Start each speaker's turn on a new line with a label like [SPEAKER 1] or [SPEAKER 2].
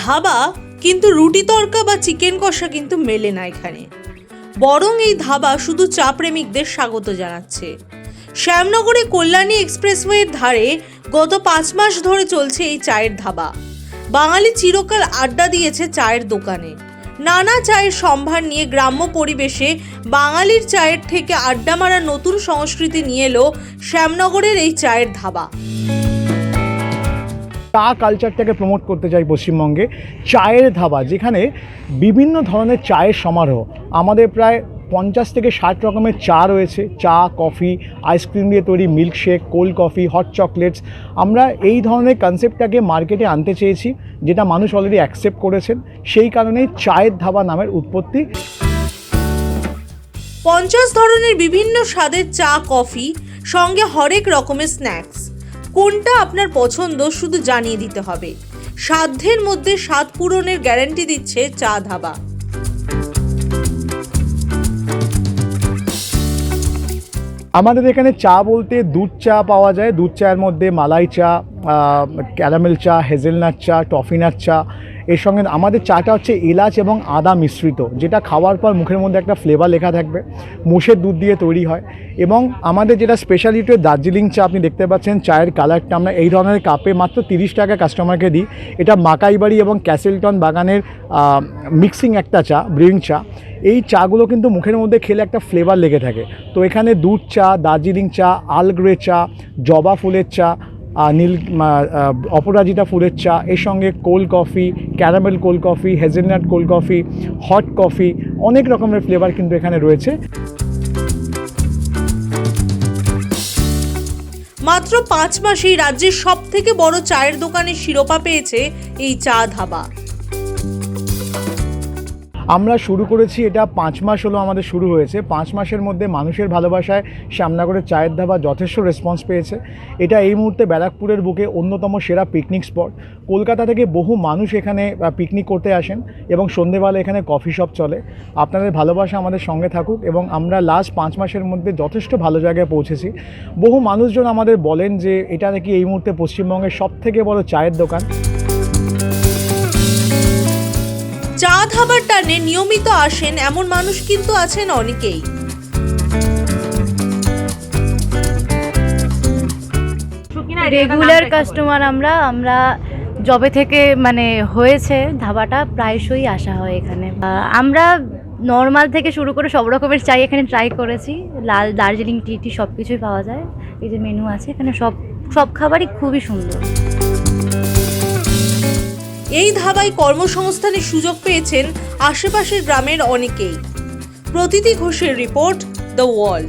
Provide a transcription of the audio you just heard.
[SPEAKER 1] ধাবা, কিন্তু রুটি তরকা বা চিকেন কষা কিন্তু মেলে না এখানে। বরং এই ধাবা শুধু চা প্রেমিকদের স্বাগত জানাচ্ছে। শ্যামনগরে কল্যাণী এক্সপ্রেসওয়ের ধারে গত পাঁচ মাস ধরে চলছে এই চায়ের ধাবা। বাঙালি চিরকাল আড্ডা দিয়েছে চায়ের দোকানে। নানা চায়ের সম্ভার নিয়ে গ্রাম্য পরিবেশে বাঙালির চায়ের থেকে আড্ডা মারার নতুন সংস্কৃতি নিয়ে এলো শ্যামনগরের এই চায়ের ধাবা।
[SPEAKER 2] চা কালচারটাকে প্রমোট করতে চাই পশ্চিমবঙ্গে, চায়ের ধাবা, যেখানে বিভিন্ন ধরনের চায়ের সমারোহ। আমাদের প্রায় পঞ্চাশ থেকে ষাট রকমের চা রয়েছে। চা, কফি আইসক্রিম দিয়ে তৈরি milkshake cold coffee hot chocolates আমরা এই ধরনের কনসেপ্টটাকে মার্কেটে আনতে চেয়েছি, যেটা মানুষ অলরেডি অ্যাকসেপ্ট করেছেন। সেই কারণেই চায়ের ধাবা নামের উৎপত্তি।
[SPEAKER 1] পঞ্চাশ ধরনের বিভিন্ন স্বাদের চা, কফি, সঙ্গে হরেক রকমের স্ন্যাক্স কোনটা আপনার পছন্দ শুধু জানিয়ে দিতে হবে। সাধ্যের মধ্যে স্বাদ পূরণের গ্যারান্টি দিচ্ছে চা ধাবা।
[SPEAKER 2] আমাদের এখানে চা বলতে দুধ চা পাওয়া যায়। দুধ চায়ের মধ্যে মালাই চা ক্যারামেল চা, হেজেলনাট চা, টফিনাট চা এর সঙ্গে আমাদের চাটা হচ্ছে এলাচ এবং আদা মিশ্রিত, যেটা খাওয়ার পর মুখের মধ্যে একটা ফ্লেভার লেখা থাকবে। মোষের দুধ দিয়ে তৈরি হয় এবং আমাদের যেটা স্পেশালিটি দার্জিলিং চা, আপনি দেখতে পাচ্ছেন চায়ের কালারটা আমরা এই ধরনের কাপে মাত্র তিরিশ টাকা কাস্টমারকে দিই। এটা মাকাইবাড়ি এবং ক্যাসেলটন বাগানের মিক্সিং একটা চা ব্রিউইং চা। এই চাগুলো কিন্তু মুখের মধ্যে খেলে একটা ফ্লেভার লেগে থাকে। তো এখানে দুধ চা, দার্জিলিং চা, আলগ্রে চা, জবা ফুলের চা নীল অপরাজিতা ফুলের চা, এর সঙ্গে cold coffee caramel cold coffee hazelnut cold coffee hot coffee অনেক রকমের ফ্লেভার কিন্তু এখানে রয়েছে।
[SPEAKER 1] মাত্র পাঁচ মাসেই রাজ্যের সব থেকে বড় চায়ের দোকানের শিরোপা পেয়েছে এই চা ধাবা।
[SPEAKER 2] আমরা শুরু করেছি, এটা পাঁচ মাস হলো আমাদের শুরু হয়েছে। পাঁচ মাসের মধ্যে মানুষের ভালোবাসায় শ্যামনগরের চায়ের ধাবা যথেষ্ট রেসপন্স পেয়েছে। এটা এই মুহূর্তে ব্যারাকপুরের বুকে অন্যতম সেরা পিকনিক স্পট কলকাতা থেকে বহু মানুষ এখানে পিকনিক করতে আসেন এবং সন্ধেবেলা এখানে কফি শপ চলে। আপনাদের ভালোবাসা আমাদের সঙ্গে থাকুক এবং আমরা লাস্ট পাঁচ মাসের মধ্যে যথেষ্ট ভালো জায়গায় পৌঁছেছি। বহু মানুষজন আমাদের বলেন যে, এটা নাকি এই মুহূর্তে পশ্চিমবঙ্গের সব থেকে বড় চায়ের দোকান।
[SPEAKER 1] চা ধাবার টানে নিয়মিত আসেন এমন মানুষ কিন্তু আছেন অনেকেই।
[SPEAKER 3] রেগুলার কাস্টমার আমরা আমরা জবে থেকে মানে হয়েছে ধাবাটা প্রায়শই আসা হয় এখানে। আমরা নর্মাল থেকে শুরু করে সব রকমের চাই এখানে ট্রাই করেছি। লাল দার্জিলিং টি টি সব কিছুই পাওয়া যায়। এই যে মেনু আছে এখানে সব সব খাবারই খুবই সুন্দর।
[SPEAKER 1] এই ধাবায় কর্মসংস্থানের সুযোগ পেয়েছেন আশেপাশের গ্রামের অনেকেই। প্রতিটি ঘোষের রিপোর্ট দ্য ওয়াল